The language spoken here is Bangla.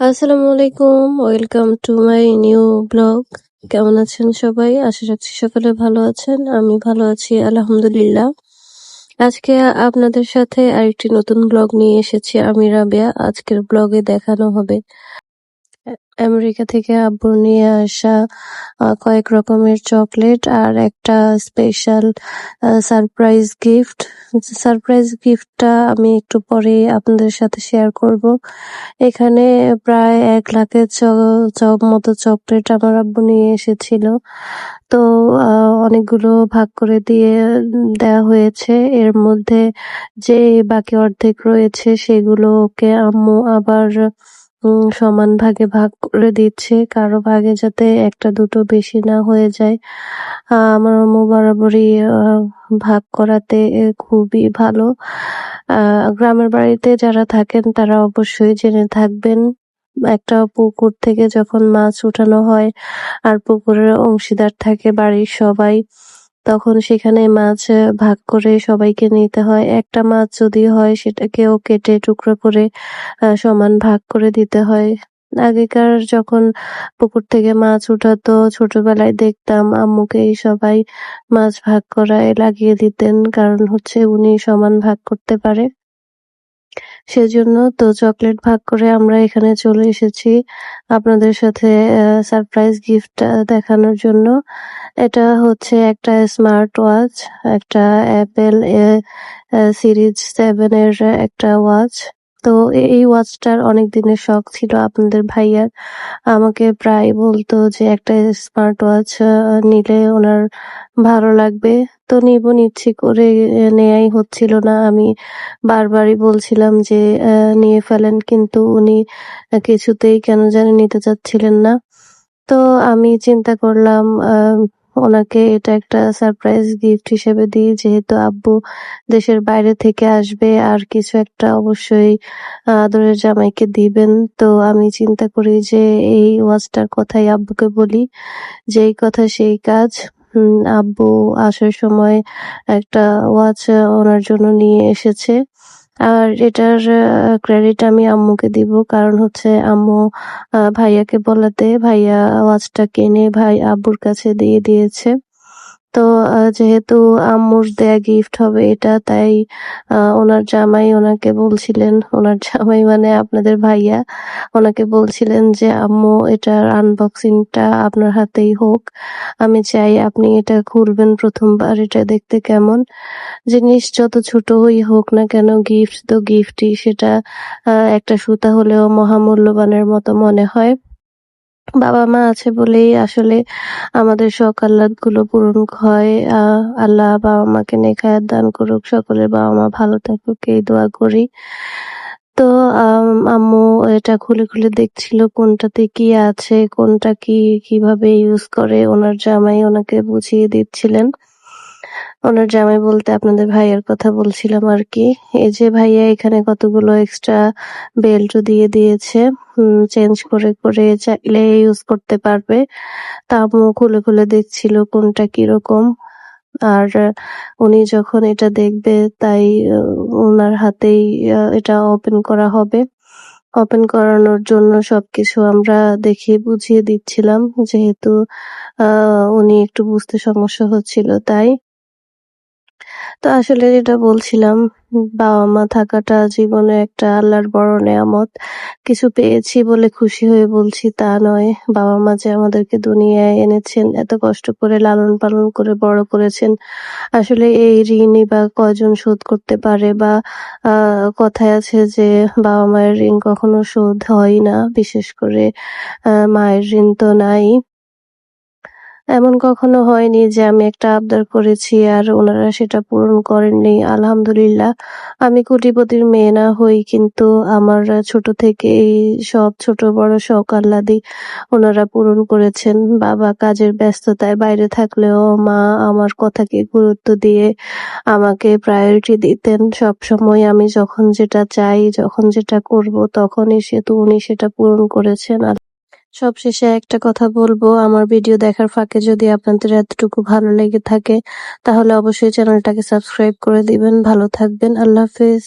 আসসালামু আলাইকুম welcome to my new blog. কেমন আছেন সবাই? আশা রাখছি সকলে ভালো আছেন, আমি ভালো আছি, আলহামদুলিল্লাহ। আজকে আপনাদের সাথে আরেকটি নতুন ব্লগ নিয়ে এসেছি, আমি রাবেয়া। আজকের ব্লগে দেখানো হবে আমেরিকা থেকে আব্বু নিয়ে আসা কয়েক রকমের চকলেট আর একটা স্পেশাল সারপ্রাইজ গিফট সারপ্রাইজ গিফটটা আমি একটু পরে আপনাদের সাথে শেয়ার করব। এখানে প্রায় এক লাখের চক মতো চকলেট আমার আব্বু নিয়ে এসেছিল। তো অনেকগুলো ভাগ করে দিয়ে দেওয়া হয়েছে। এর মধ্যে যে বাকি অর্ধেক রয়েছে সেগুলোকে আম্মু আবার সমান ভাগে ভাগ করে দিচ্ছে, কারও ভাগে যাতে একটা দুটো বেশি না হয়ে যায়। আমার আম্মু বরাবরই ভাগ করাতে খুবই ভালো। গ্রামের বাড়িতে যারা থাকেন তারা অবশ্যই জেনে থাকবেন, একটা পুকুর থেকে যখন মাছ উঠানো হয় আর পুকুরের অংশীদার থাকে বাড়ির সবাই তখন সেখানে মাছ ভাগ করে সবাইকে নিতে হয়। একটা মাছ যদি হয়, সেটাকেও কেটে টুকরো করে সমান ভাগ করে দিতে হয়। আগেকার যখন পুকুর থেকে মাছ উঠাতো, ছোটবেলায় দেখতাম আম্মুকে সবাই মাছ ভাগ করায় লাগিয়ে দিতেন। কারণ হচ্ছে উনি সমান ভাগ করতে পারে। সেজন্য তো চকলেট ভাগ করে আমরা এখানে চলে এসেছি আপনাদের সাথে সারপ্রাইজ গিফট দেখানোর জন্য। এটা হচ্ছে একটা স্মার্ট ওয়াচ একটা অ্যাপেল সিরিজ সেভেন এর একটা ওয়াচ তো এই ওয়াচটার অনেক দিনের শখ ছিল আপনাদের ভাইয়ার। আমাকে প্রায় বলতো যে একটা স্মার্ট ওয়াচ নিলে ওনার ভালো লাগবে। তো নিব, নিচ্ছি করে নেয়াই হচ্ছিল না। আমি বারবারই বলছিলাম যে নিয়ে ফেলেন, কিন্তু উনি কিছুতেই কেন জানি নিতে চাচ্ছিলেন না। তো আমি চিন্তা করলাম ওনাকে এটা একটা সারপ্রাইজ গিফট হিসেবে দিই, যেহেতু আব্বু দেশের বাইরে থেকে আসবে আর কিছু একটা অবশ্যই আদরের জামাইকে দিবেন। তো আমি চিন্তা করি যে এই ওয়াচটার কথাই আব্বুকে বলি যেই কথা সেই কাজ। আব্বু আসার সময় একটা ওয়াচ ওনার জন্য নিয়ে এসেছে। আর এটার ক্রেডিট আমি আম্মুকে দিব। কারণ হচ্ছে আম্মু ভাইয়াকে বলাতে, ভাইয়া ওয়াচটা কিনে ভাই আব্বুর কাছে দিয়ে দিয়েছে। তো যেহেতু আম্মুর দেয়া গিফট হবে এটা, তাই ওনার জামাই ওনাকে বলছিলেন, ওনার জামাই মানে আপনাদের ভাইয়া, ওনাকে বলছিলেন যে, আম্মু, এটার আনবক্সিংটা আপনার হাতেই হোক। আমি চাই আপনি এটা খুলবেন প্রথমবার, এটা দেখতে কেমন। জিনিস যত ছোটই হোক না কেন গিফট তো গিফটই সেটা একটা সুতা হলেও মহামূল্যবানের মতো মনে হয়। বাবা মা আছে বলেই আসলে আমাদের শখ আল্লাদগুলো পূরণ হয়। আল্লাহ বাবা মাকে নেখায়াত দান করুক, সকলের বাবা মা ভালো থাকুক, এই দোয়া করি। তো আম্মু এটা খুলে খুলে দেখছিল কোনটাতে কি আছে, কোনটা কি, কীভাবে ইউজ করে, ওনার জামাই ওনাকে বুঝিয়ে দিচ্ছিলেন। ওনার জামাই বলতে আপনাদের ভাইয়ের কথা বলছিলাম আর কি। এই যে ভাইয়া এখানে কতগুলো এক্সট্রা বেল্টও দিয়ে দিয়েছে চেঞ্জ করে করে চাইলে ইউজ করতে পারবে। তা খুলে খুলে দেখছিল কোনটা কীরকম। আর উনি যখন এটা দেখবে তাই ওনার হাতেই এটা ওপেন করা হবে। ওপেন করানোর জন্য সবকিছু আমরা দেখিয়ে, বুঝিয়ে দিচ্ছিলাম। যেহেতু উনি একটু বুঝতে সমস্যা হচ্ছিল তাই। তো আসলে যেটা বলছিলাম বাবা মা থাকাটা জীবনে একটা আল্লাহর বড় নেয়ামত। কিছু পেয়েছি বলে খুশি হয়ে বলছি তা নয়। বাবা মা যে আমাদেরকে দুনিয়ায় এনেছেন, এত কষ্ট করে লালন পালন করে বড় করেছেন, আসলে এই ঋণই বা কয়জন শোধ করতে পারে বা কথায় আছে যে বাবা মায়ের ঋণ কখনো শোধ হয় না। বিশেষ করে মায়ের ঋণ তো নাই। এমন কখনো হয়নি যে আমি একটা আবদার করেছি আর ওনারা সেটা পূরণ করেননি। আলহামদুলিল্লাহ, আমি কোটিপতির মেয়ে না হই, কিন্তু আমার ছোট থেকে এই সব ছোট বড় শখ আহ্লাদি ওনারা পূরণ করেছেন। বাবা কাজের ব্যস্ততায় বাইরে থাকলেও মা আমার কথাকে গুরুত্ব দিয়ে আমাকে প্রায়োরিটি দিতেন। সব সময় আমি যখন যেটা চাই, যখন যেটা করব, তখনই সে তো উনি সেটা পূরণ করেছেন। সবশেষে একটা কথা বলব, আমার ভিডিও দেখার ফাঁকে যদি আপনাদের এতটুকু ভালো লেগে থাকে, তাহলে অবশ্যই চ্যানেলটাকে সাবস্ক্রাইব করে দিবেন। ভালো থাকবেন, আল্লাহ হাফেজ।